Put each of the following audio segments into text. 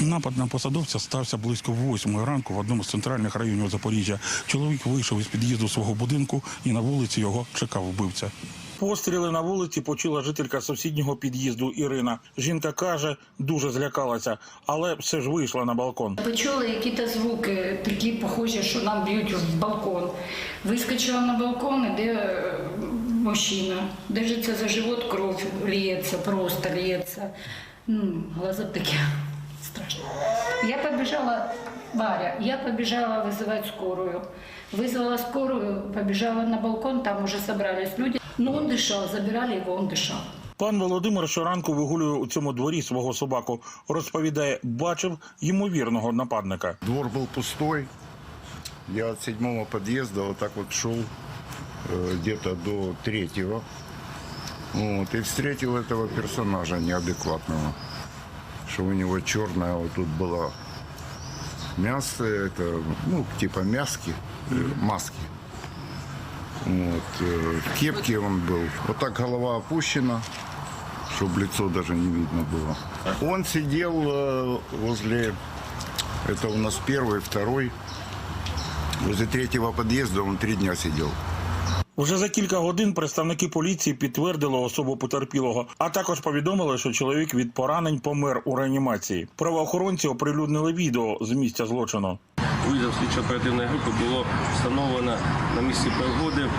Напад на посадовця стався близько восьмої ранку в одному з центральних районів Запоріжжя. Чоловік вийшов із під'їзду свого будинку і на вулиці його чекав вбивця. Постріли на вулиці почула жителька сусіднього під'їзду Ірина. Жінка каже, дуже злякалася, але все ж вийшла на балкон. Почула якісь звуки, такі похожі, що нам б'ють в балкон. Вискочила на балкон, де е, мужчина. Держиться за живот, кров лється, просто лється. Ну, глаза такі страшно. Я побежала, Варя, я побежала вызывать скорую. Вызвала скорую, побежала на балкон, там уже собрались люди. Но он дышал, забирали его, он дышал. Пан Володимир щоранку вигулює у цьому дворі свого собаку. Розповідає, бачив ймовірного нападника. Двор был пустой. Я от седьмого подъезда вот так вот шел э, где-то до третьего. Вот, и встретил этого персонажа неадекватного. Что у него черное вот тут было мясо, это, ну, типа мяски, э, маски. Вот, э, в он был. Вот так голова опущена, чтобы лицо даже не видно было. Он сидел э, возле, это у нас первый, второй, возле третьего подъезда он три дня сидел. Вже за кілька годин представники поліції підтвердили особу потерпілого, а також повідомили, що чоловік від поранень помер у реанімації. Правоохоронці оприлюднили відео з місця злочину. Виїздом слідчо-оперативної групи було встановлено на місці пригоди е,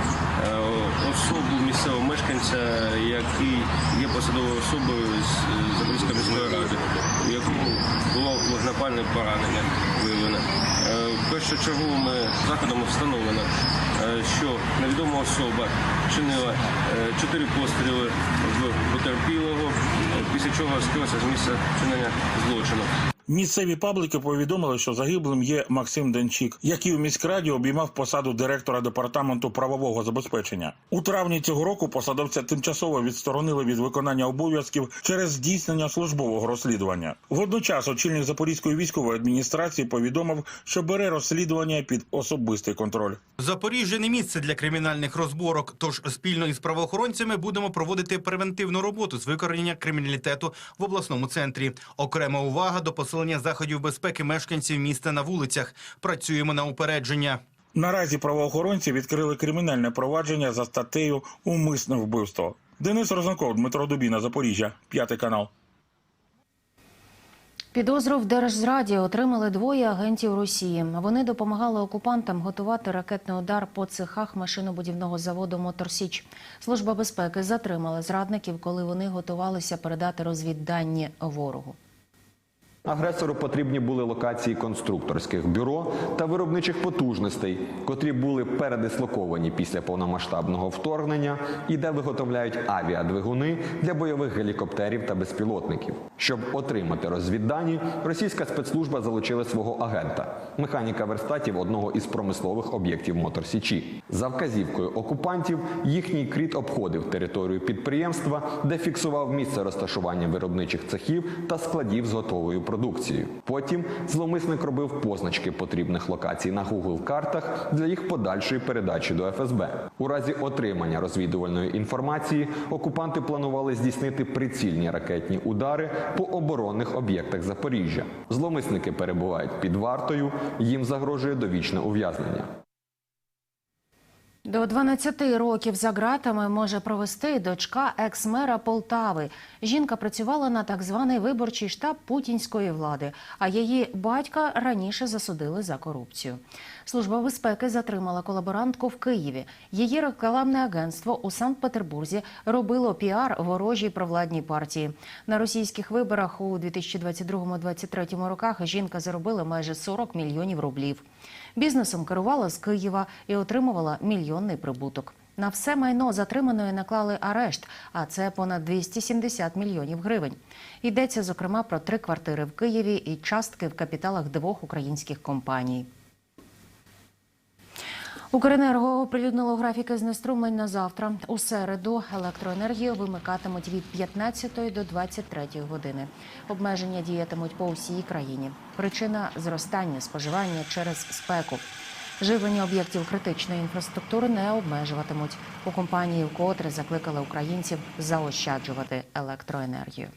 особу місцевого мешканця, який є посадовою особою з Запорізької міської ради, у якому було вогнепальне поранення виявлено. Е, Першочерговими заходами встановлено, е, що невідома особа чинила чотири постріли в потерпілого, після чого скрилася з місця чинення злочину. Місцеві пабліки повідомили, що загиблим є Максим Денчик, який у міськраді обіймав посаду директора департаменту правового забезпечення. У травні цього року посадовця тимчасово відсторонили від виконання обов'язків через здійснення службового розслідування. Водночас очільник Запорізької військової адміністрації повідомив, що бере розслідування під особистий контроль. Запоріжжя не місце для кримінальних розборок. Тож спільно із правоохоронцями будемо проводити превентивну роботу з викоренення криміналітету в обласному центрі. Окрема увага до посилення заходів безпеки мешканців міста на вулицях. Працюємо на упередження. Наразі правоохоронці відкрили кримінальне провадження за статтею Умисне вбивство. Денис Розенков, Дмитро Дубіна, Запоріжжя, п'ятий канал. Підозру в держзраді отримали двоє агентів Росії. Вони допомагали окупантам готувати ракетний удар по цехах машинобудівного заводу Моторсіч. Служба безпеки затримала зрадників, коли вони готувалися передати розвіддані ворогу. Агресору потрібні були локації конструкторських бюро та виробничих потужностей, котрі були передислоковані після повномасштабного вторгнення і де виготовляють авіадвигуни для бойових гелікоптерів та безпілотників. Щоб отримати розвіддані, російська спецслужба залучила свого агента, механіка верстатів одного із промислових об'єктів Моторсічі. За вказівкою окупантів їхній кріт обходив територію підприємства, де фіксував місце розташування виробничих цехів та складів з готовою продукцією. Потім зловмисник робив позначки потрібних локацій на Google картах для їх подальшої передачі до ФСБ. У разі отримання розвідувальної інформації окупанти планували здійснити прицільні ракетні удари по оборонних об'єктах Запоріжжя. Зловмисники перебувають під вартою, їм загрожує довічне ув'язнення. До 12 років за ґратами може провести дочка екс-мера Полтави. Жінка працювала на так званий виборчий штаб путінської влади, а її батька раніше засудили за корупцію. Служба безпеки затримала колаборантку в Києві. Її рекламне агентство у Санкт-Петербурзі робило піар ворожій провладній партії. На російських виборах у 2022-2023 роках жінка заробила майже 40 мільйонів рублів. Бізнесом керувала з Києва і отримувала мільйонний прибуток. На все майно затриманої наклали арешт, а це понад 270 мільйонів гривень. Йдеться зокрема про три квартири в Києві і частки в капіталах двох українських компаній. Укренерго оприлюднило графіки знеструмлень на завтра. У середу електроенергію вимикатимуть від 15 до 23 години. Обмеження діятимуть по всій країні. Причина зростання споживання через спеку. Живлення об'єктів критичної інфраструктури не обмежуватимуть. У компанії вкотре закликали українців заощаджувати електроенергію.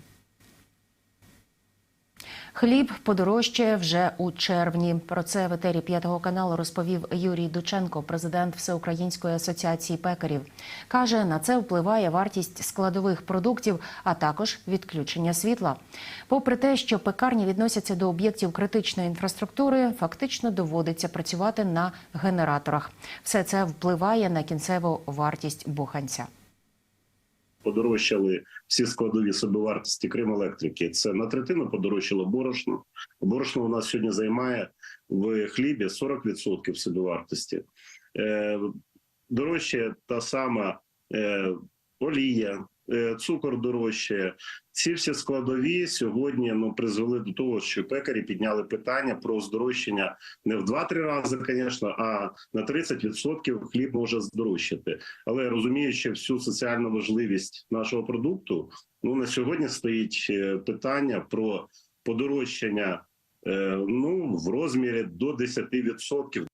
Хліб подорожчає вже у червні. Про це в етері п'ятого каналу розповів Юрій Дученко, президент Всеукраїнської асоціації пекарів. Каже, на це впливає вартість складових продуктів, а також відключення світла. Попри те, що пекарні відносяться до об'єктів критичної інфраструктури, фактично доводиться працювати на генераторах. Все це впливає на кінцеву вартість буханця. Подорожчали всі складові собівартості, крім електрики. Це на третину подорожчало борошно. Борошно у нас сьогодні займає в хлібі 40% собівартості. Е, дорожче та сама е, олія, цукор дорожче. Ці всі складові сьогодні ну, призвели до того, що пекарі підняли питання про здорожчання не в 2-3 рази, звісно, а на 30% хліб може здорожчати. Але розуміючи всю соціальну важливість нашого продукту, ну на сьогодні стоїть е, питання про подорожчання е, ну в розмірі до 10%.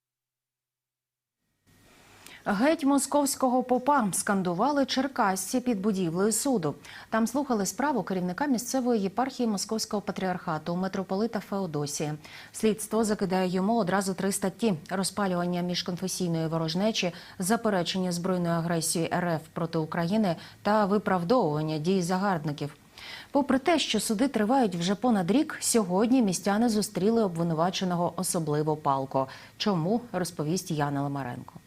Геть московського попа скандували черкасці під будівлею суду. Там слухали справу керівника місцевої єпархії московського патріархату митрополита Феодосія. Слідство закидає йому одразу три статті: розпалювання міжконфесійної ворожнечі, заперечення збройної агресії РФ проти України та виправдовування дій загарбників. Попри те, що суди тривають вже понад рік, сьогодні містяни зустріли обвинуваченого особливо палко. Чому розповість Яна Лимаренко.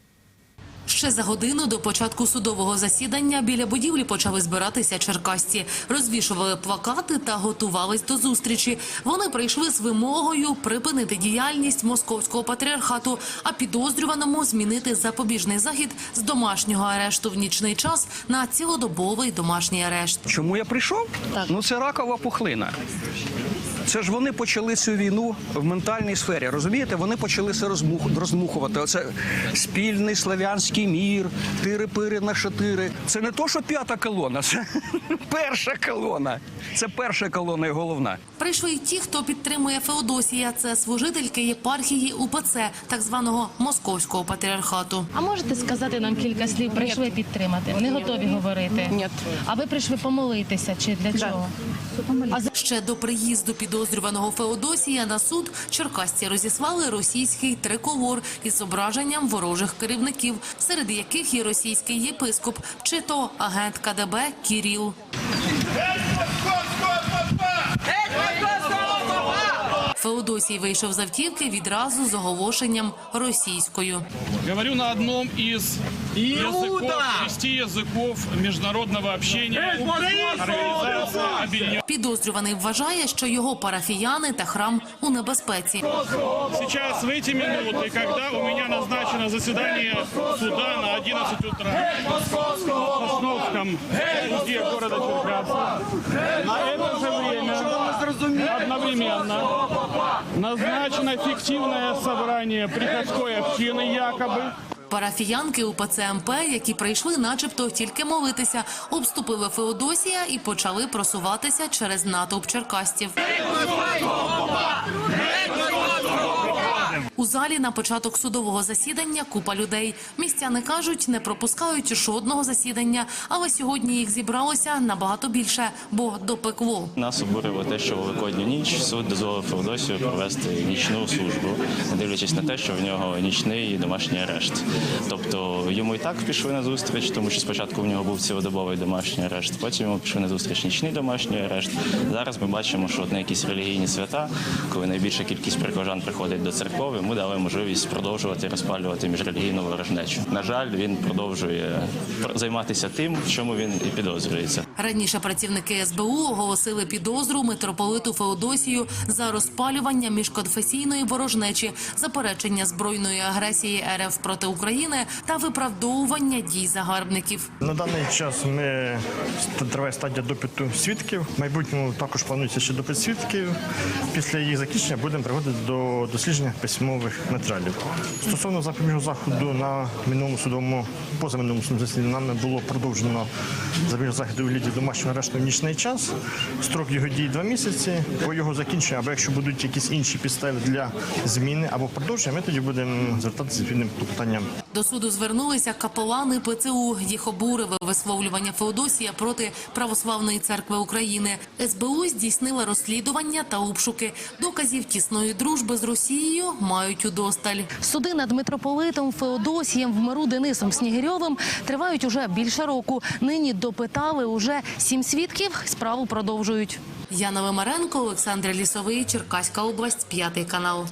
Ще за годину до початку судового засідання біля будівлі почали збиратися черкасці, розвішували плакати та готувались до зустрічі. Вони прийшли з вимогою припинити діяльність московського патріархату, а підозрюваному змінити запобіжний захід з домашнього арешту в нічний час на цілодобовий домашній арешт. Чому я прийшов? Ну це ракова пухлина. Це ж вони почали цю війну в ментальній сфері. Розумієте? Вони почали це розмух- розмухувати. Оце спільний славянський мір, тири-пири на шатири. Це не то, що п'ята колона, це перша колона. Це перша колона і головна. Прийшли й ті, хто підтримує Феодосія. Це служительки єпархії УПЦ, так званого московського патріархату. А можете сказати нам кілька слів? Прийшли підтримати? Вони готові говорити? Ні. А ви прийшли помолитися чи для чого? А Ще до приїзду підозрюваного Феодосія на суд черкасці розіслали російський триколор із зображенням ворожих керівників, серед яких і російський єпископ, чи то агент КДБ Кіріл. Феодосій вийшов з автівки відразу з оголошенням російською. Говорю на одном из языков, шести языков международного общения. Организация Объединенных. Підозрюваний вважає, що його парафіяни та храм у небезпеці. Сейчас в эти минуты, когда у меня назначено заседание суда на 11 утра в Сосновском суде города Черкасса, на это же время одновременно назначено фиктивное собрание приходской общины якобы Парафіянки УПЦ МП, які прийшли, начебто, тільки молитися, обступили Феодосія і почали просуватися через натовп черкастів. У залі на початок судового засідання купа людей. Містяни кажуть, не пропускають жодного засідання, але сьогодні їх зібралося набагато більше, бо допекло. Нас обурило те, що у Великодню ніч суд дозволив Феодосію провести нічну службу, не дивлячись на те, що в нього нічний домашній арешт. Тобто йому і так пішли на зустріч, тому що спочатку в нього був цілодобовий домашній арешт, потім йому пішли на зустріч нічний домашній арешт. Зараз ми бачимо, що от на якісь релігійні свята, коли найбільша кількість прихожан приходить до церкви, ми дали можливість продовжувати розпалювати міжрелігійну ворожнечу. На жаль, він продовжує займатися тим, в чому він і підозрюється. Раніше працівники СБУ оголосили підозру митрополиту Феодосію за розпалювання міжконфесійної ворожнечі, заперечення збройної агресії РФ проти України та виправдовування дій загарбників. На даний час ми триває стадія допиту свідків. В майбутньому також планується ще допит свідків. Після їх закінчення будемо приводити до дослідження письмових матеріалів. Стосовно запобіжного заходу на минулому судовому позаминулому судовому засіданні нами було продовжено запобіжний захід у вигляді домашнього арешту в нічний час. Строк його дії два місяці. По його закінченню, або якщо будуть якісь інші підстави для зміни або продовження, ми тоді будемо звертатися з відповідним клопотанням. До суду звернулися капелани ПЦУ. Їх обурили висловлювання Феодосія проти Православної церкви України. СБУ здійснила розслідування та обшуки. Доказів тісної дружби з Росією мають удосталь. Суди над митрополитом Феодосієм в миру Денисом Снігирьовим тривають уже більше року. Нині допитали уже сім свідків. Справу продовжують. Яна Вимаренко, Олександр Лісовий, Черкаська область, п'ятий канал.